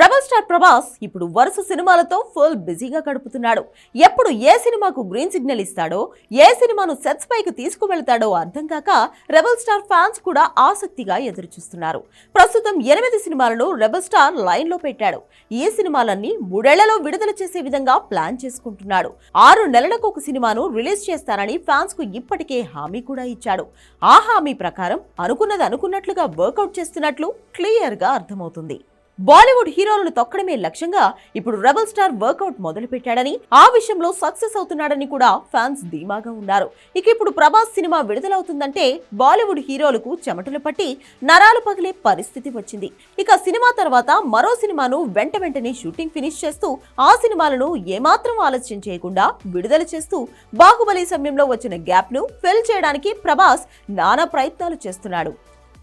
Rebel star Prabhas ఇప్పుడు వరుస సినిమాలతో ఫుల్ బిజీగా గడుపుతున్నాడు. ఎప్పుడు ఏ సినిమాకు గ్రీన్ సిగ్నల్ ఇస్తాడో ఏ సినిమాను సెట్స్ పైకి తీసుకువెళ్తాడో అర్థం కాక రెబల్ స్టార్ ఫ్యాన్స్ కూడా ఆసక్తిగా ఎదురుచూస్తున్నారు. ప్రస్తుతం ఎనిమిది సినిమాలను రెబల్ స్టార్ లైన్లో పెట్టాడు. ఈ సినిమాలన్నీ మూడేళ్ళలో విడుదల చేసే విధంగా ప్లాన్ చేసుకుంటున్నాడు. ఆరు నెలలకు ఒక సినిమాను రిలీజ్ చేస్తానని ఫ్యాన్స్కు ఇప్పటికే హామీ కూడా ఇచ్చాడు. ఆ హామీ ప్రకారం అనుకున్నది అనుకున్నట్లుగా వర్కౌట్ చేస్తున్నట్లు క్లియర్గా అర్థమవుతుంది. బాలీవుడ్ హీరోలను తొక్కడమే లక్ష్యంగా ఇప్పుడు రెబల్ స్టార్ వర్కౌట్ మొదలు పెట్టాడని ఆ విషయంలో సక్సెస్ అవుతున్నాడని కూడా ఫ్యాన్స్ ధీమాగా ఉన్నారు. ఇక ఇప్పుడు ప్రభాస్ సినిమా విడుదలవుతుందంటే బాలీవుడ్ హీరోలకు చెమటలు పట్టి నరాలు పగిలే పరిస్థితి వచ్చింది. ఇక సినిమా తర్వాత మరో సినిమాను వెంట వెంటనే షూటింగ్ ఫినిష్ చేస్తూ ఆ సినిమాలను ఏమాత్రం ఆలస్యం చేయకుండా విడుదల చేస్తూ బాహుబలి సమయంలో వచ్చిన గ్యాప్ను ఫిల్ చేయడానికి ప్రభాస్ నానా ప్రయత్నాలు చేస్తున్నాడు.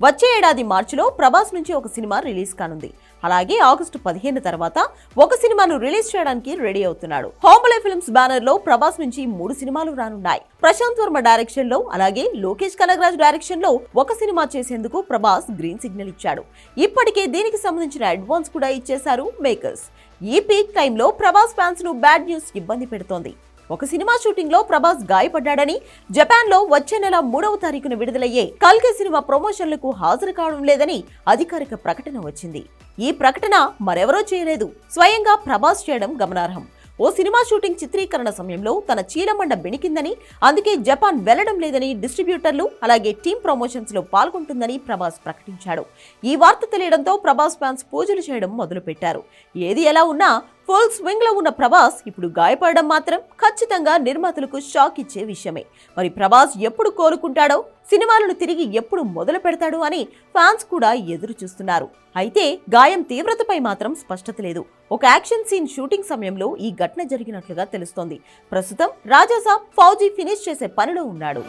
వచ్చే ఏడాది మార్చిలో ప్రభాస్ నుంచి ఒక సినిమా రిలీజ్ కానుంది. అలాగే ఆగస్టు పదిహేను తర్వాత ఒక సినిమాను రిలీజ్ చేయడానికి రెడీ అవుతున్నాడు. హోంబలే ఫిల్మ్స్ బ్యానర్లో ప్రభాస్ నుంచి మూడు సినిమాలు రానున్నాయి. ప్రశాంత్ వర్మ డైరెక్షన్లో అలాగే లోకేష్ కనగరాజ్ డైరెక్షన్లో ఒక సినిమా చేసేందుకు ప్రభాస్ గ్రీన్ సిగ్నల్ ఇచ్చాడు. ఇప్పటికే దీనికి సంబంధించిన అడ్వాన్స్ కూడా ఇచ్చేశారు మేకర్స్. ఈ పీక్ టైంలో ప్రభాస్ ఫ్యాన్స్ను బ్యాడ్ న్యూస్ ఇబ్బంది పెడుతోంది. ఒక సినిమా షూటింగ్లో ప్రభాస్ గాయపడ్డాడని జపాన్లో వచ్చే నెల మూడవ తారీఖున విడుదలయ్యే కల్కి సినిమా ప్రమోషన్లకు హాజరు కావడం లేదని అధికారిక ప్రకటన వచ్చింది. ఈ ప్రకటన మరెవరో చేయలేదు. స్వయంగా ప్రభాస్ చేయడం గమనార్హం. ఓ సినిమా షూటింగ్ చిత్రీకరణ సమయంలో తన చీలమండ బెణికిందని అందుకే జపాన్ వెళ్ళడం లేదని డిస్ట్రిబ్యూటర్లు అలాగే టీమ్ ప్రమోషన్స్లో పాల్గొంటుందని ప్రభాస్ ప్రకటించాడు. ఈ వార్త తెలియడంతో ప్రభాస్ ఫ్యాన్స్ పూజలు చేయడం మొదలుపెట్టారు. ఏది ఎలా ఉన్నా ఫుల్ స్వింగ్లో ఉన్న ప్రభాస్ ఇప్పుడు గాయపడడం మాత్రం ఖచ్చితంగా నిర్మాతలకు షాక్ ఇచ్చే విషయమే. మరి ప్రభాస్ ఎప్పుడు కోలుకుంటాడో సినిమాలను తిరిగి ఎప్పుడు మొదలు పెడతాడు అని ఫ్యాన్స్ కూడా ఎదురు చూస్తున్నారు. అయితే గాయం తీవ్రతపై మాత్రం స్పష్టత లేదు. ఒక యాక్షన్ సీన్ షూటింగ్ సమయంలో ఈ ఘటన జరిగినట్లుగా తెలుస్తోంది. ప్రస్తుతం రాజాసాబ్ ఫౌజీ ఫినిష్ చేసే పనిలో ఉన్నాడు.